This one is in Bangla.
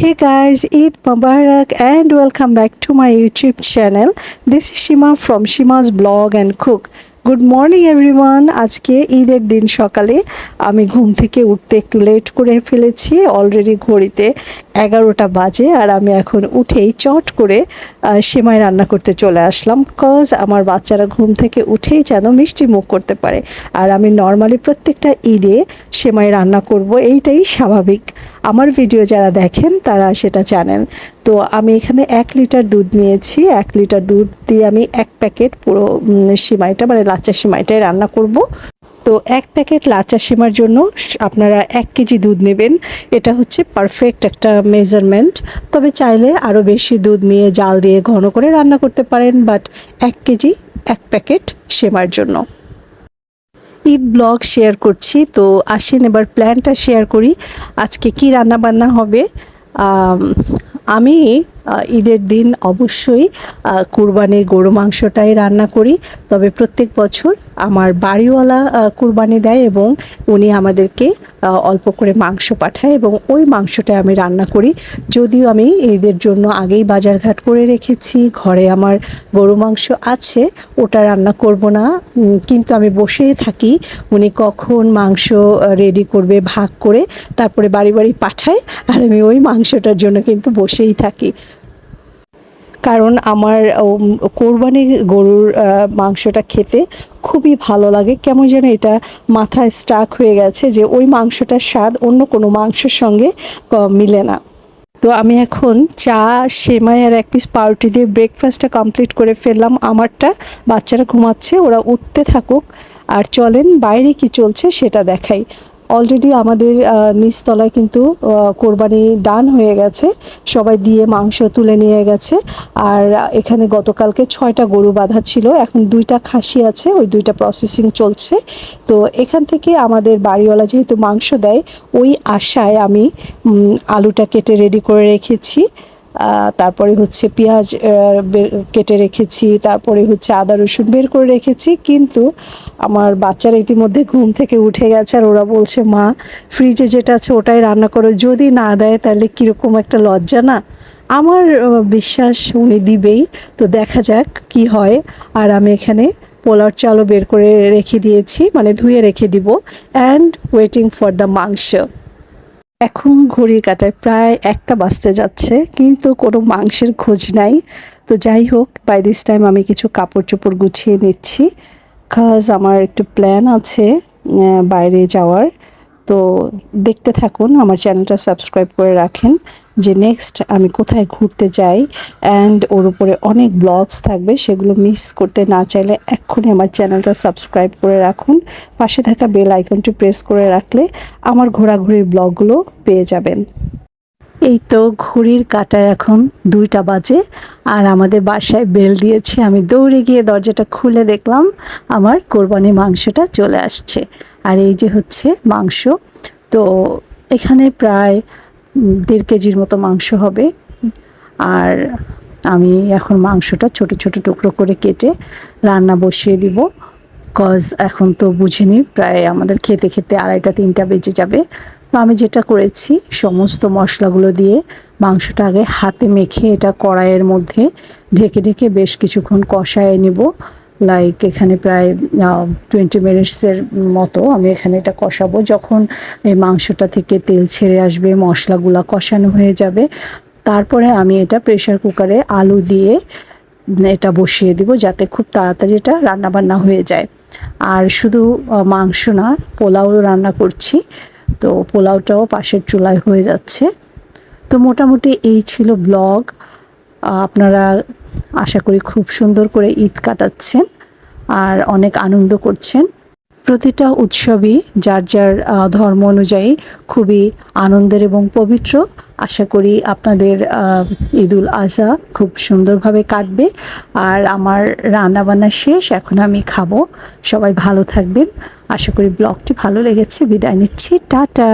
Hey guys, Eid Mubarak and welcome back to my YouTube channel. This is Shima from Shima's blog and cook. Good morning everyone আজকে ঈদের দিন সকালে আমি ঘুম থেকে উঠতে একটু লেট করে ফেলেছি। অলরেডি ঘড়িতে এগারোটা বাজে আর আমি এখন উঠেই চট করে সেমাই রান্না করতে চলে আসলাম। কজ আমার বাচ্চারা ঘুম থেকে উঠেই যেন মিষ্টি মুখ করতে পারে। আর আমি নর্মালি প্রত্যেকটা ঈদে সেমাই রান্না করব। এইটাই স্বাভাবিক। আমার ভিডিও যারা দেখেন, তারা সেটা জানেন। তো আমি এখানে এক লিটার দুধ নিয়েছি। এক লিটার দুধ দিয়ে আমি এক প্যাকেট পুরো সিমাইটা মানে লাচ্চা সিমাইটাই রান্না করব। তো এক প্যাকেট লাচ্চা সিমার জন্য আপনারা এক কেজি দুধ নেবেন। এটা হচ্ছে পারফেক্ট একটা মেজারমেন্ট তবে চাইলে আরও বেশি দুধ নিয়ে জাল দিয়ে ঘন করে রান্না করতে পারেন বাট এক কেজি, এক প্যাকেট সেমার জন্য। ঈদ ব্লগ শেয়ার করছি। তো আসেন এবার প্ল্যানটা শেয়ার করি, আজকে কি রান্না বান্না হবে। আমি ঈদের দিন অবশ্যই কুরবানির গরু মাংসটাই রান্না করি, তবে প্রত্যেক বছর আমার বাড়িওয়ালা কুরবানি দেয় এবং উনি আমাদেরকে অল্প করে মাংস পাঠায় এবং ওই মাংসটা আমি রান্না করি। যদিও আমি এদের জন্য আগেই বাজারঘাট করে রেখেছি, ঘরে আমার গরু মাংস আছে, ওটা রান্না করব না। কিন্তু আমি বসেই থাকি, উনি কখন মাংস রেডি করবে, ভাগ করে তারপরে বাড়ি বাড়ি পাঠায়, আর আমি ওই মাংসটার জন্য কিন্তু বসেই থাকি। কারণ আমার কোরবানির গরুর মাংসটা খেতে খুবই ভালো লাগে। কেমন যেন এটা মাথায় স্টাক হয়ে গেছে যে ওই মাংসটার স্বাদ অন্য কোনো মাংসের সঙ্গে মিলে না। তো আমি এখন চা, সেমাই আর এক পিস পাউরুটি দিয়ে ব্রেকফাস্টটা কমপ্লিট করে ফেললাম। আমারটা বাচ্চারা ঘুমাচ্ছে, ওরা উঠতে থাকুক। আর চলেন বাইরে কি চলছে সেটা দেখাই। অলরেডি আমাদের নিচতলায় কিন্তু কোরবানি ডান হয়ে গেছে। সবাই দিয়ে মাংস তুলে নিয়ে গেছে। আর এখানে গতকালকে ছয়টা গরু বাঁধা ছিল। এখন দুইটা খাসি আছে, ওই দুইটা প্রসেসিং চলছে। তো এখান থেকে আমাদের বাড়িওয়ালা যেহেতু মাংস দেয়, ওই আশায় আমি আলুটা কেটে রেডি করে রেখেছি। তারপরে হচ্ছে পেঁয়াজ কেটে রেখেছি, তারপরে হচ্ছে আদা, রসুন বের করে রেখেছি, কিন্তু আমার বাচ্চারা ইতিমধ্যে ঘুম থেকে উঠে গেছে আর ওরা বলছে, মা ফ্রিজে যেটা আছে ওটাই রান্না করো, যদি না দেয় তাহলে কীরকম একটা লজ্জা না? আমার বিশ্বাস উনি দিবেই, তো দেখা যাক কি হয়। আর আমি এখানে পোলার চালও বের করে রেখে দিয়েছি মানে ধুয়ে রেখে দিব অ্যান্ড ওয়েটিং ফর দ্য মাংস। এখন ঘড়ির কাটায় প্রায় একটা বাজতে যাচ্ছে, কিন্তু কোনো মাংসের খোঁজ নাই। তো যাই হোক বাই দিস টাইম আমি কিছু কাপড় চোপড় গুছিয়ে নিচ্ছি কাজ আমার একটু প্ল্যান আছে বাইরে যাওয়ার। তো দেখতে থাকুন, আমার চ্যানেলটা সাবস্ক্রাইব করে রাখেন যে নেক্সট আমি কোথায় ঘুরতে যাই অ্যান্ড ওর উপরে অনেক ব্লগস থাকবে, সেগুলো মিস করতে না চাইলে এক্ষুনি আমার চ্যানেলটা সাবস্ক্রাইব করে রাখুন। পাশে থাকা বেল আইকনটি প্রেস করে রাখলে আমার ঘোরাঘুরির ব্লগগুলো পেয়ে যাবেন। এই তো ঘড়ির কাটায় এখন দুইটা বাজে, আর আমাদের বাসায় বেল দিয়েছে। আমি দৌড়ে গিয়ে দরজাটা খুলে দেখলাম আমার কোরবানি মাংসটা চলে আসছে। আর এই যে হচ্ছে মাংস, তো এখানে প্রায় দেড় কেজির মতো মাংস হবে। আর আমি এখন মাংসটা ছোট ছোট টুকরো করে কেটে রান্না বসিয়ে দিব কজ এখন তো বুঝিনি, প্রায় আমাদের খেতে খেতে আড়াইটা তিনটা বেজে যাবে। তো আমি যেটা করেছি, সমস্ত মশলাগুলো দিয়ে মাংসটা আগে হাতে মেখে এটা কড়াইয়ের মধ্যে ঢেকে ঢেকে বেশ কিছুক্ষণ কষায় নেব। লাইক এখানে প্রায় টোয়েন্টি মিনিটসের মতো আমি এখানে এটা কষাবো। যখন এই মাংসটা থেকে তেল ছেড়ে আসবে, মশলাগুলো কষানো হয়ে যাবে, তারপরে আমি এটা প্রেশার কুকারে আলু দিয়ে এটা বসিয়ে দিব যাতে খুব তাড়াতাড়ি এটা রান্নাবান্না হয়ে যায়। আর শুধু মাংস না পোলাও রান্না করছি। তো পোলাওটাও পাশের চুলায় হয়ে যাচ্ছে। তো মোটামুটি এই ছিল ব্লগ। আপনারা আশা করি খুব সুন্দর করে ঈদ কাটাচ্ছেন আর অনেক আনন্দ করছেন। প্রতিটা উৎসবই যার যার ধর্ম অনুযায়ী খুবই আনন্দের এবং পবিত্র। আশা করি আপনাদের ঈদুল আজহা খুব সুন্দরভাবে কাটবে। আর আমার রান্নাবান্না শেষ, এখন আমি খাব। সবাই ভালো থাকবেন। আশা করি ব্লগটি ভালো লেগেছে। বিদায় নিচ্ছি। টাটা!